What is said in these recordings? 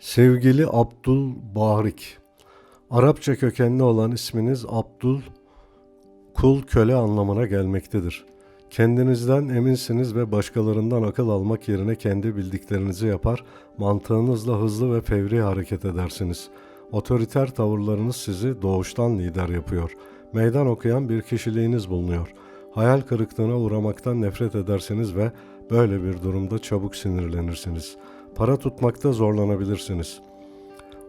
Sevgili Abdul Barik, Arapça kökenli olan isminiz Abdul, kul köle anlamına gelmektedir. Kendinizden eminsiniz ve başkalarından akıl almak yerine kendi bildiklerinizi yapar, mantığınızla hızlı ve fevri hareket edersiniz. Otoriter tavırlarınız sizi doğuştan lider yapıyor. Meydan okuyan bir kişiliğiniz bulunuyor. Hayal kırıklığına uğramaktan nefret edersiniz ve böyle bir durumda çabuk sinirlenirsiniz. Para tutmakta zorlanabilirsiniz.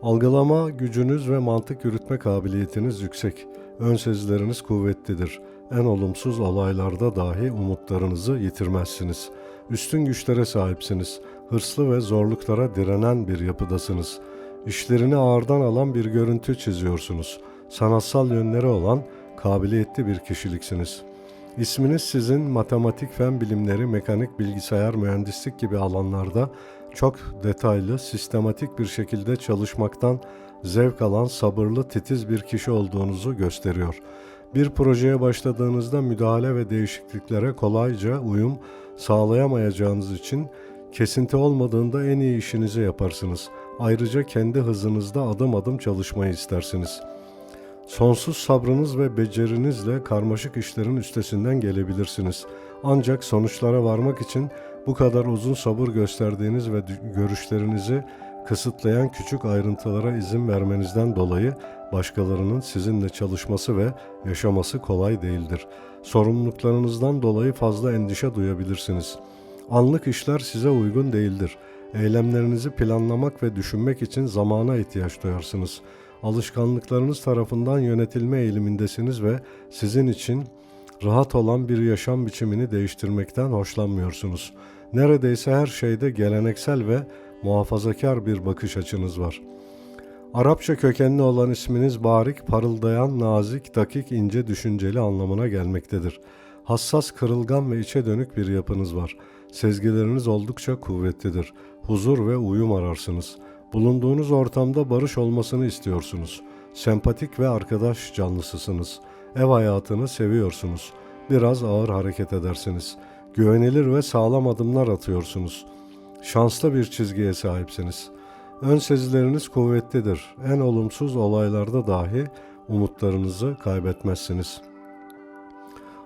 Algılama gücünüz ve mantık yürütme kabiliyetiniz yüksek. Ön sezileriniz kuvvetlidir. En olumsuz olaylarda dahi umutlarınızı yitirmezsiniz. Üstün güçlere sahipsiniz. Hırslı ve zorluklara direnen bir yapıdasınız. İşlerini ağırdan alan bir görüntü çiziyorsunuz. Sanatsal yönleri olan kabiliyetli bir kişiliksiniz. İsminiz sizin matematik, fen bilimleri, mekanik, bilgisayar, mühendislik gibi alanlarda çok detaylı, sistematik bir şekilde çalışmaktan zevk alan, sabırlı, titiz bir kişi olduğunuzu gösteriyor. Bir projeye başladığınızda müdahale ve değişikliklere kolayca uyum sağlayamayacağınız için kesinti olmadığında en iyi işinizi yaparsınız. Ayrıca kendi hızınızda adım adım çalışmayı istersiniz. Sonsuz sabrınız ve becerinizle karmaşık işlerin üstesinden gelebilirsiniz. Ancak sonuçlara varmak için bu kadar uzun sabır gösterdiğiniz ve görüşlerinizi kısıtlayan küçük ayrıntılara izin vermenizden dolayı başkalarının sizinle çalışması ve yaşaması kolay değildir. Sorumluluklarınızdan dolayı fazla endişe duyabilirsiniz. Anlık işler size uygun değildir. Eylemlerinizi planlamak ve düşünmek için zamana ihtiyaç duyarsınız. Alışkanlıklarınız tarafından yönetilme eğilimindesiniz ve sizin için rahat olan bir yaşam biçimini değiştirmekten hoşlanmıyorsunuz. Neredeyse her şeyde geleneksel ve muhafazakar bir bakış açınız var. Arapça kökenli olan isminiz barik, parıldayan, nazik, dakik, ince, düşünceli anlamına gelmektedir. Hassas, kırılgan ve içe dönük bir yapınız var. Sezgileriniz oldukça kuvvetlidir. Huzur ve uyum ararsınız. Bulunduğunuz ortamda barış olmasını istiyorsunuz. Sempatik ve arkadaş canlısısınız. Ev hayatını seviyorsunuz. Biraz ağır hareket edersiniz. Güvenilir ve sağlam adımlar atıyorsunuz. Şanslı bir çizgiye sahipsiniz. Ön sezileriniz kuvvetlidir. En olumsuz olaylarda dahi umutlarınızı kaybetmezsiniz.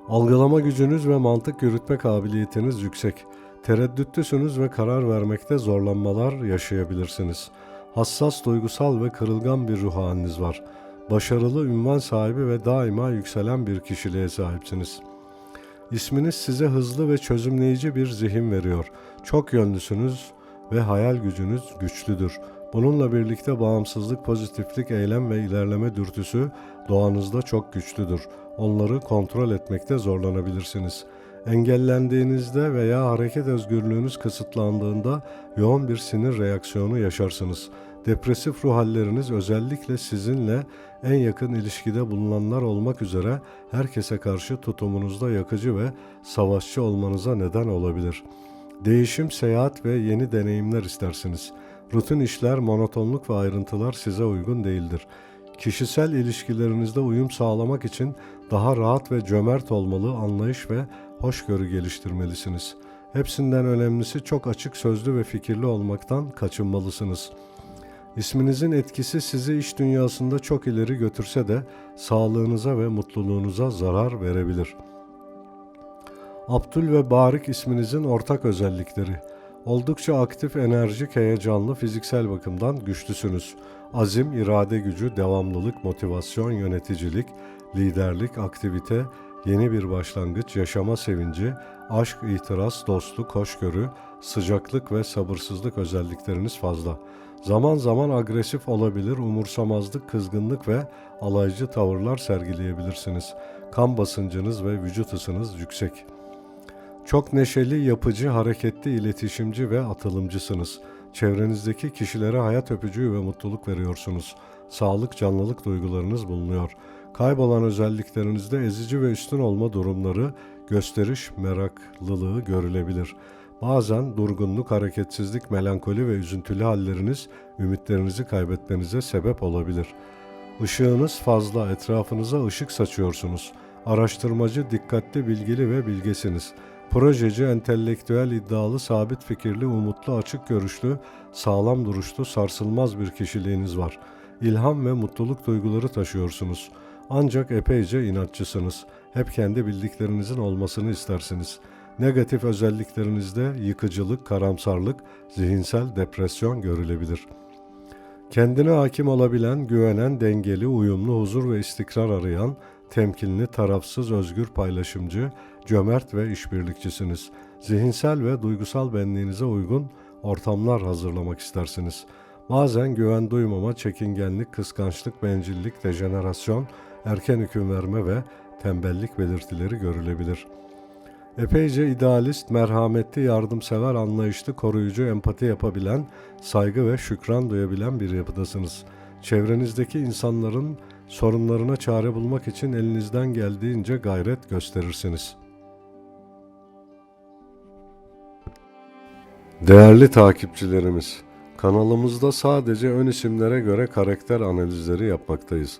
Algılama gücünüz ve mantık yürütme kabiliyetiniz yüksek. Tereddütlüsünüz ve karar vermekte zorlanmalar yaşayabilirsiniz. Hassas, duygusal ve kırılgan bir ruh haliniz var. Başarılı, ünvan sahibi ve daima yükselen bir kişiliğe sahipsiniz. İsminiz size hızlı ve çözümleyici bir zihin veriyor. Çok yönlüsünüz ve hayal gücünüz güçlüdür. Bununla birlikte bağımsızlık, pozitiflik, eylem ve ilerleme dürtüsü doğanızda çok güçlüdür. Onları kontrol etmekte zorlanabilirsiniz.'' Engellendiğinizde veya hareket özgürlüğünüz kısıtlandığında yoğun bir sinir reaksiyonu yaşarsınız. Depresif ruh halleriniz özellikle sizinle en yakın ilişkide bulunanlar olmak üzere herkese karşı tutumunuzda yakıcı ve savaşçı olmanıza neden olabilir. Değişim, seyahat ve yeni deneyimler istersiniz. Rutin işler, monotonluk ve ayrıntılar size uygun değildir. Kişisel ilişkilerinizde uyum sağlamak için daha rahat ve cömert olmalı, anlayış ve hoşgörü geliştirmelisiniz. Hepsinden önemlisi çok açık sözlü ve fikirli olmaktan kaçınmalısınız. İsminizin etkisi sizi iş dünyasında çok ileri götürse de sağlığınıza ve mutluluğunuza zarar verebilir. Abdül ve Barik isminizin ortak özellikleri. Oldukça aktif, enerjik, heyecanlı, fiziksel bakımdan güçlüsünüz. Azim, irade gücü, devamlılık, motivasyon, yöneticilik, liderlik, aktivite, yeni bir başlangıç, yaşama sevinci, aşk, itiraz, dostluk, hoşgörü, sıcaklık ve sabırsızlık özellikleriniz fazla. Zaman zaman agresif olabilir, umursamazlık, kızgınlık ve alaycı tavırlar sergileyebilirsiniz. Kan basıncınız ve vücut ısınız yüksek. Çok neşeli, yapıcı, hareketli, iletişimci ve atılımcısınız. Çevrenizdeki kişilere hayat öpücüğü ve mutluluk veriyorsunuz. Sağlık, canlılık duygularınız bulunuyor. Kaybolan özelliklerinizde ezici ve üstün olma durumları, gösteriş meraklılığı görülebilir. Bazen durgunluk, hareketsizlik, melankoli ve üzüntülü halleriniz ümitlerinizi kaybetmenize sebep olabilir. Işığınız fazla, etrafınıza ışık saçıyorsunuz. Araştırmacı, dikkatli, bilgili ve bilgesiniz. Projeci, entelektüel, iddialı, sabit fikirli, umutlu, açık görüşlü, sağlam duruşlu, sarsılmaz bir kişiliğiniz var. İlham ve mutluluk duyguları taşıyorsunuz. Ancak epeyce inatçısınız. Hep kendi bildiklerinizin olmasını istersiniz. Negatif özelliklerinizde yıkıcılık, karamsarlık, zihinsel depresyon görülebilir. Kendine hakim olabilen, güvenen, dengeli, uyumlu, huzur ve istikrar arayan, temkinli, tarafsız, özgür paylaşımcı, cömert ve işbirlikçisiniz. Zihinsel ve duygusal benliğinize uygun ortamlar hazırlamak istersiniz. Bazen güven duymama, çekingenlik, kıskançlık, bencillik, dejenerasyon, erken hüküm verme ve tembellik belirtileri görülebilir. Epeyce idealist, merhametli, yardımsever, anlayışlı, koruyucu, empati yapabilen, saygı ve şükran duyabilen bir yapıdasınız. Çevrenizdeki insanların sorunlarına çare bulmak için elinizden geldiğince gayret gösterirsiniz. Değerli takipçilerimiz, kanalımızda sadece ön isimlere göre karakter analizleri yapmaktayız.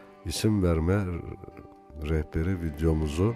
isim verme rehberi videomuzu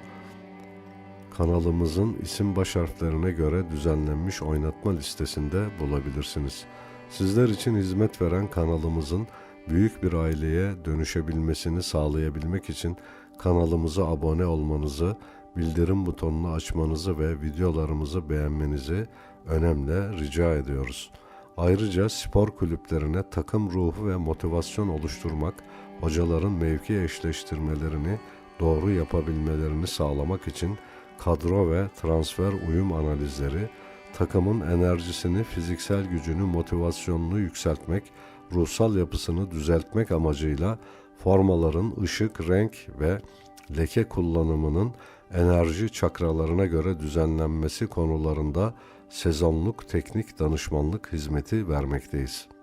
kanalımızın isim baş harflerine göre düzenlenmiş oynatma listesinde bulabilirsiniz. Sizler için hizmet veren kanalımızın büyük bir aileye dönüşebilmesini sağlayabilmek için kanalımıza abone olmanızı, bildirim butonunu açmanızı ve videolarımızı beğenmenizi önemli rica ediyoruz. Ayrıca spor kulüplerine takım ruhu ve motivasyon oluşturmak, hocaların mevki eşleştirmelerini doğru yapabilmelerini sağlamak için kadro ve transfer uyum analizleri, takımın enerjisini, fiziksel gücünü, motivasyonunu yükseltmek, ruhsal yapısını düzeltmek amacıyla formaların ışık, renk ve leke kullanımının enerji çakralarına göre düzenlenmesi konularında sezonluk teknik danışmanlık hizmeti vermekteyiz.